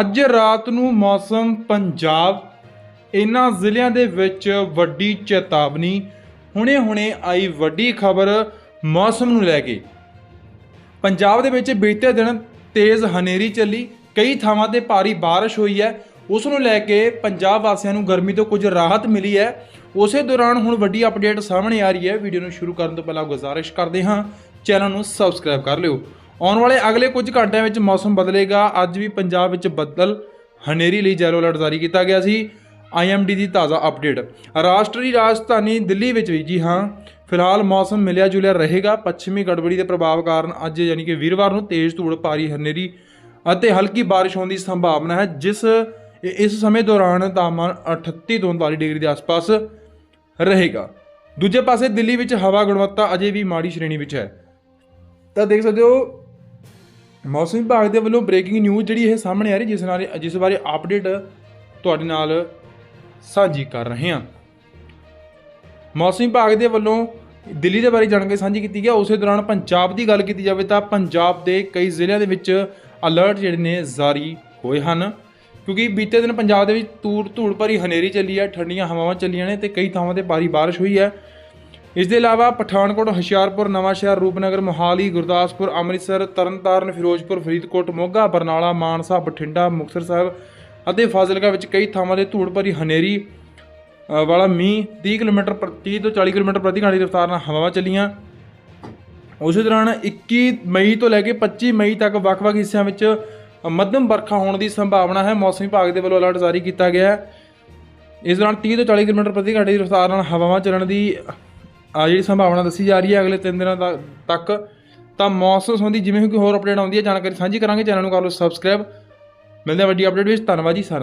ਅੱਜ ਰਾਤ ਨੂੰ ਮੌਸਮ ਪੰਜਾਬ ਇਹਨਾਂ ਜ਼ਿਲ੍ਹਿਆਂ ਦੇ ਵਿੱਚ ਵੱਡੀ ਚੇਤਾਵਨੀ, ਹੁਣੇ-ਹੁਣੇ ਆਈ ਵੱਡੀ ਖਬਰ ਮੌਸਮ ਨੂੰ ਲੈ ਕੇ। ਪੰਜਾਬ ਦੇ ਵਿੱਚ ਬੀਤੇ ਦਿਨ ਤੇਜ਼ ਹਨੇਰੀ ਚੱਲੀ, ਕਈ ਥਾਵਾਂ ਤੇ ਭਾਰੀ ਬਾਰਿਸ਼ ਹੋਈ ਹੈ। ਉਸ ਨੂੰ ਲੈ ਕੇ ਪੰਜਾਬ ਵਾਸੀਆਂ ਨੂੰ ਗਰਮੀ ਤੋਂ ਕੁਝ ਰਾਹਤ ਮਿਲੀ ਹੈ। ਉਸੇ ਦੌਰਾਨ ਹੁਣ ਵੱਡੀ ਅਪਡੇਟ ਸਾਹਮਣੇ ਆ ਰਹੀ ਹੈ। ਵੀਡੀਓ ਨੂੰ ਸ਼ੁਰੂ ਕਰਨ ਤੋਂ ਪਹਿਲਾਂ ਗੁਜ਼ਾਰਿਸ਼ ਕਰਦੇ ਹਾਂ। ਚੈਨਲ ਨੂੰ ਸਬਸਕ੍ਰਾਈਬ ਕਰ ਲਿਓ। ਆਉਣ ਵਾਲੇ ਅਗਲੇ ਕੁਝ ਘੰਟਿਆਂ ਵਿੱਚ ਮੌਸਮ ਬਦਲੇਗਾ। ਅੱਜ ਵੀ ਪੰਜਾਬ ਵਿੱਚ ਬੱਦਲ, ਹਨੇਰੀ ਲਈ ਜੈਲੋ ਅਲਰਟ ਜਾਰੀ ਕੀਤਾ ਗਿਆ ਸੀ। ਆਈਐਮਡੀ ਦੀ ਤਾਜ਼ਾ ਅਪਡੇਟ। ਰਾਸ਼ਟਰੀ ਰਾਜਧਾਨੀ ਦਿੱਲੀ ਵਿੱਚ ਵੀ, ਜੀ ਹਾਂ, ਫਿਲਹਾਲ ਮੌਸਮ ਮਿਲਿਆ ਜੁਲਿਆ ਰਹੇਗਾ। ਪੱਛਮੀ ਗੜਬੜੀ ਦੇ ਪ੍ਰਭਾਵ ਕਾਰਨ ਅੱਜ ਯਾਨੀ ਕਿ ਵੀਰਵਾਰ ਨੂੰ ਤੇਜ਼ ਧੂੜ, ਭਾਰੀ ਹਨੇਰੀ ਅਤੇ ਹਲਕੀ ਬਾਰਿਸ਼ ਹੋਣ ਦੀ ਸੰਭਾਵਨਾ ਹੈ, ਜਿਸ ਇਸ ਸਮੇਂ ਦੌਰਾਨ ਤਾਪਮਾਨ 38 ਤੋਂ 39 ਡਿਗਰੀ ਦੇ ਆਸ-ਪਾਸ ਰਹੇਗਾ। ਦੂਜੇ ਪਾਸੇ ਦਿੱਲੀ ਵਿੱਚ ਹਵਾ ਗੁਣਵੱਤਾ ਅਜੇ ਵੀ ਮਾੜੀ ਸ਼੍ਰੇਣੀ ਵਿੱਚ ਹੈ। ਤਾਂ ਦੇਖ ਸਕਦੇ ਹੋ ਮੌਸਮ ਵਿਭਾਗ ਦੇ ਵੱਲੋਂ ਬ੍ਰੇਕਿੰਗ ਨਿਊਜ਼ ਜਿਹੜੀ ਇਹ ਸਾਹਮਣੇ ਆ ਰਹੀ, ਜਿਸ ਨਾਲ ਜਿਸ ਬਾਰੇ ਅਪਡੇਟ ਤੁਹਾਡੇ ਨਾਲ ਸਾਂਝੀ ਕਰ ਰਹੇ ਹਾਂ। ਮੌਸਮ ਵਿਭਾਗ ਦੇ ਵੱਲੋਂ ਦਿੱਲੀ ਦੇ ਬਾਰੇ ਜਾਣਕਾਰੀ ਸਾਂਝੀ ਕੀਤੀ ਗਿਆ ਉਸੇ ਦੌਰਾਨ ਪੰਜਾਬ ਦੀ ਗੱਲ ਕੀਤੀ ਜਾਵੇ ਤਾਂ ਪੰਜਾਬ ਦੇ ਕਈ ਜ਼ਿਲ੍ਹਿਆਂ ਦੇ ਵਿੱਚ ਅਲਰਟ ਜਿਹੜੇ ਨੇ ਜਾਰੀ ਹੋਏ ਹਨ। ਕਿਉਂਕਿ ਬੀਤੇ ਦਿਨ ਪੰਜਾਬ ਦੇ ਵਿੱਚ ਤੂੜ ਧੂੜ ਭਰੀ ਹਨੇਰੀ ਚੱਲੀ ਹੈ ਠੰਡੀਆਂ ਹਵਾਵਾਂ ਚੱਲੀਆਂ ਨੇ ਤੇ ਕਈ ਥਾਵਾਂ ਤੇ ਭਾਰੀ ਬਾਰਿਸ਼ ਹੋਈ ਹੈ ਇਸ ਦੇ ਇਲਾਵਾ ਪਠਾਨਕੋਟ, ਹੁਸ਼ਿਆਰਪੁਰ, ਨਵਾਂਸ਼ਹਿਰ, ਰੂਪਨਗਰ, ਮੋਹਾਲੀ, ਗੁਰਦਾਸਪੁਰ, ਅੰਮ੍ਰਿਤਸਰ, ਤਰਨਤਾਰਨ, ਫਿਰੋਜ਼ਪੁਰ, ਫਰੀਦਕੋਟ, ਮੋਗਾ, ਬਰਨਾਲਾ, ਮਾਨਸਾ, ਬਠਿੰਡਾ, ਮੁਕਤਸਰ ਸਾਹਿਬ ਅਤੇ ਫਾਜ਼ਿਲਕਾ ਵਿੱਚ ਕਈ ਥਾਵਾਂ ਤੇ ਧੂੜ ਭਰੀ ਹਨੇਰੀ ਵਾਲਾ ਮੀਂਹ 30 ਕਿਲੋਮੀਟਰ ਪ੍ਰਤੀ ਤੋਂ 40 ਕਿਲੋਮੀਟਰ ਪ੍ਰਤੀ ਘੰਟੇ ਦੀ ਰਫ਼ਤਾਰ ਨਾਲ ਹਵਾਵਾਂ ਚੱਲੀਆਂ। ਉਸੇ ਦੌਰਾਨ 21 ਮਈ ਤੋਂ ਲੈ ਕੇ 25 ਮਈ ਤੱਕ ਵੱਖ-ਵੱਖ ਹਿੱਸਿਆਂ ਵਿੱਚ ਮੱਧਮ ਵਰਖਾ ਹੋਣ ਦੀ ਸੰਭਾਵਨਾ ਹੈ। ਮੌਸਮ ਵਿਭਾਗ ਦੇ ਵੱਲੋਂ ਅਲਰਟ ਜਾਰੀ ਕੀਤਾ ਗਿਆ ਹੈ। ਇਸ ਦੌਰਾਨ 30 ਤੋਂ 40 ਕਿਲੋਮੀਟਰ ਪ੍ਰਤੀ ਘੰਟੇ ਦੀ ਰਫ਼ਤਾਰ ਨਾਲ ਹਵਾਵਾਂ ਚੱਲਣ ਦੀ ਆ ਜਿਹੜੀ ਸੰਭਾਵਨਾ ਦੱਸੀ ਜਾ ਰਹੀ ਹੈ ਅਗਲੇ 3 ਦਿਨਾਂ ਤੱਕ, ਤਾਂ ਮੌਸਮ ਸੰਬੰਧੀ ਜਿਵੇਂ ਕੋਈ ਹੋਰ ਅਪਡੇਟ ਆਉਂਦੀ ਹੈ, ਜਾਣਕਾਰੀ ਸਾਂਝੀ ਕਰਾਂਗੇ। ਚੈਨਲ ਨੂੰ ਕਰ ਲਓ ਸਬਸਕ੍ਰਾਈਬ ਮਿਲਦੇ ਹਾਂ ਵੱਡੀ ਅਪਡੇਟ ਵਿੱਚ। ਧੰਨਵਾਦ ਜੀ ਸਾਰਿਆਂ